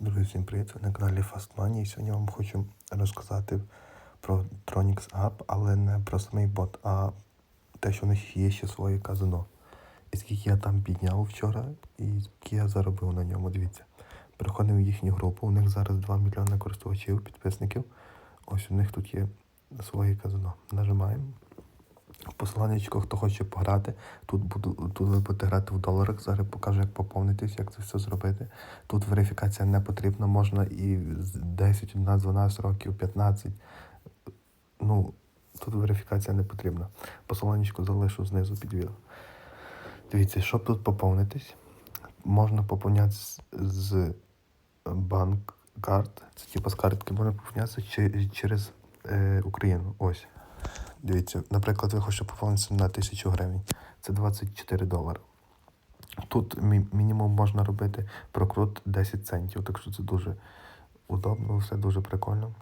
Друзі, всім привіт! Ви на каналі Fast Money. І сьогодні вам хочу розказати про Tronix App, але не про самий бот, а те, що в них є ще своє казино. І скільки я там підняв вчора, і скільки я заробив на ньому. Дивіться. Переходимо в їхню групу. У них зараз 2 мільйони користувачів, підписників. Ось у них тут є своє казино. Нажимаємо. Посиланнячко, хто хоче пограти, тут буду тут ви будете грати в доларах. Зараз покажу, як поповнитись, як це все зробити. Тут верифікація не потрібна, можна і 10, 11, 12 років, 15. Ну, тут верифікація не потрібна. Посиланнячко залишу знизу під відео. Дивіться, щоб тут поповнитись, можна поповняти з, банк карт. Це типу з картки можна поповнятися через е, Україну. Ось. Дивіться, наприклад, ви хочете поповнитися на 1000 гривень. Це 24 долари. Тут мі- мінімум можна робити прокрут 10 центів, так що це дуже удобно, все дуже прикольно.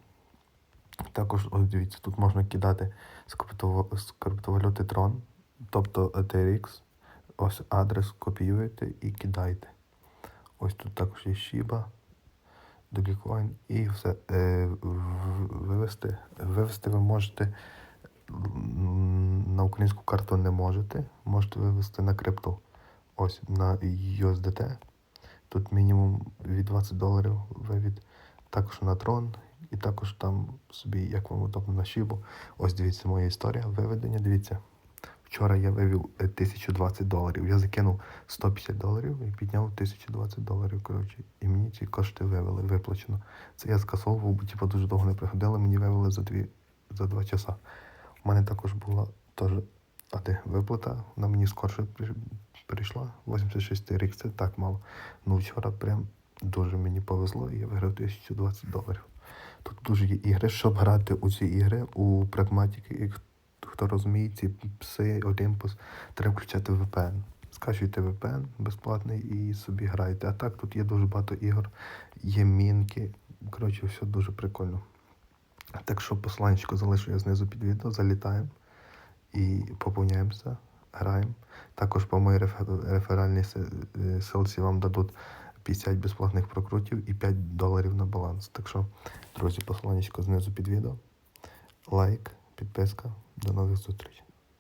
Також, ось дивіться, тут можна кидати з, криптово- з криптовалюти Tron, тобто ETRX. Ось адрес копіюєте і кидаєте. Ось тут також є Shiba, Dogecoin і все. Е, вивести, вивести ви можете на українську карту не можете. Можете вивести на крипту. Ось на USDT. Тут мінімум від 20 доларів вивід. Також на трон, і також там собі, як вам удобно, на шибу. Ось дивіться моя історія виведення. Дивіться. Вчора я вивів е, 1020 доларів. Я закинув 150 доларів і підняв 1020 доларів. Коротше, і мені ці кошти вивели, виплачено. Це я скасовував, бо типу, дуже довго не приходило, мені вивели за дві за два часа. У мене також була теж а виплата, вона мені скорше прийшла. 86 рік, це так мало. Ну вчора прям дуже мені повезло, і я виграв 1020 доларів. Тут дуже є ігри. Щоб грати у ці ігри у прагматики, і хто розуміє, ці пси, Олімпус, треба включати VPN. Скачуйте VPN безплатний і собі грайте. А так тут є дуже багато ігор, є мінки. Коротше, все дуже прикольно. Так що посланчику залишу я знизу під відео, залітаємо і поповняємося, граємо. Також по моїй рефер- реферальній се- е, вам дадуть 50 безплатних прокрутів і 5 доларів на баланс. Так що, друзі, посланечко знизу під відео. Лайк, підписка. До нових зустрічей.